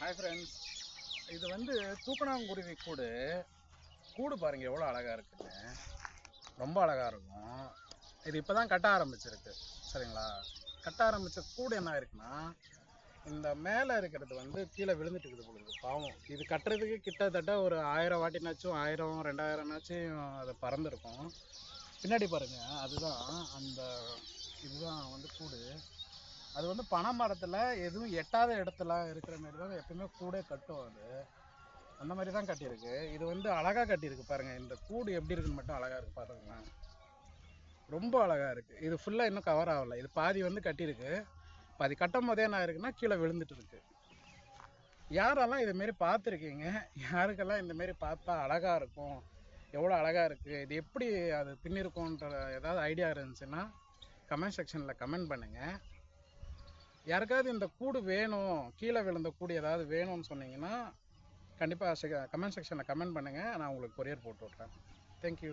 Hi friends இது வந்து தூக்கணாங்குருவி கூடு. கூடு பாருங்க எவ்வளோ அழகாக இருக்குன்னு. ரொம்ப அழகாக இருக்கும். இது இப்போ தான் கட்ட ஆரம்பிச்சிருக்கு. சரிங்களா? கட்ட ஆரம்பித்த கூடு என்ன ஆயிருக்குன்னா இந்த மேலே இருக்கிறது வந்து கீழே விழுந்துட்டு இருக்குது பொழுது பாவம். இது கட்டுறதுக்கு கிட்டத்தட்ட ஒரு ஆயிரம் வாட்டினாச்சும் ஆயிரம் ரெண்டாயிரம்னாச்சும் அது பறந்துருக்கும். பின்னாடி பாருங்கள் அதுதான் அந்த இதுதான் வந்து கூடு. அது வந்து பனை மரத்தில் எதுவும் எட்டாத இடத்துல இருக்கிற மாதிரி தான் எப்பவுமே கூடே கட்டும் அது. அந்த மாதிரி தான் கட்டியிருக்கு. இது வந்து அழகாக கட்டியிருக்கு பாருங்க. இந்த கூடு எப்படி இருக்குன்னு மட்டும் அழகாக இருக்கு பாருங்களேன். ரொம்ப அழகாக இருக்குது இது ஃபுல்லாக இன்னும் கவர் ஆகலை. இது பாதி வந்து கட்டியிருக்கு. பாதி கட்டும் போதே என்ன இருக்குன்னா கீழே விழுந்துட்டு இருக்கு. யாரெல்லாம் இதுமாரி பார்த்துருக்கீங்க? யாருக்கெல்லாம் இந்தமாரி பார்த்தா அழகாக இருக்கும்? எவ்வளோ அழகாக இருக்குது இது எப்படி அது பின்னிருக்கும்ன்ற ஏதாவது ஐடியா இருந்துச்சுன்னா கமெண்ட் செக்ஷனில் கமெண்ட் பண்ணுங்கள் யாருக்காவது இந்த கூடு வேணும் கீழே விழுந்த கூடு ஏதாவது வேணும்னு சொன்னீங்கன்னா கண்டிப்பாக கமெண்ட் செக்ஷனில் கமெண்ட் பண்ணுங்கள் நான் உங்களுக்கு கொரியர் போட்டு விட்றேன் தேங்க்யூ